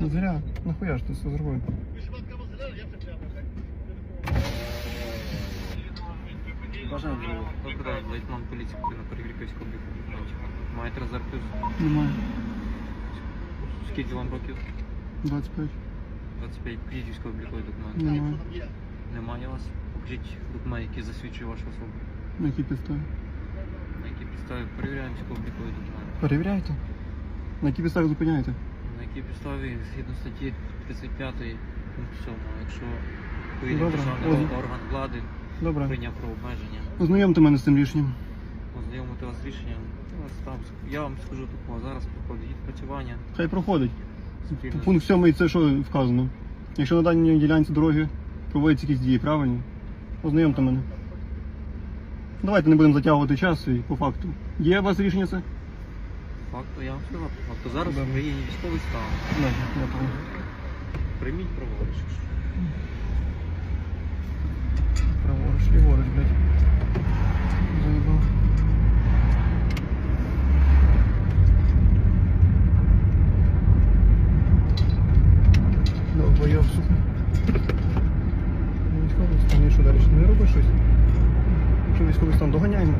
Зря. Нахуя ж ти все зробив? Бажаю здоров'я. Добрий день, лейтенант поліції на перевірку військових документів. Маєте резерв плюс? Немає. Скільки вам років? 25. 25. Покажіть військово-облікові документи. Немає. Немає у вас? Покажіть документ, який засвідчує вашу особу. На якій підставі? На якій підставі перевіряємо військово-облікові документи. Перевіряйте. На якій підставі зупиняєте? На підставі, згідно статті 35 пункт 7, якщо відповідний Добре. державний Ось. орган влади Добре. прийняв про обмеження, Ознайомте мене з цим рішенням. ознайомити вас з рішенням, я вас там, я вам скажу такого, зараз проходить відпрацювання. Хай проходить. спільно Пункт 7 це що вказано? Якщо на даній ділянці дороги проводяться якісь дії, правильно? Ознайомте мене. Давайте не будемо затягувати час і по факту. Є у вас рішення це? Факту, я вам сказав, факту. Зараз в країні військовий стан. Прийміть праворуч. Праворуч, ліворуч, блядь. Заїбав. Долбойоб, сука. Військовий стан, і що далі? Не роби щось. Якщо військовий стан, доганяй мене.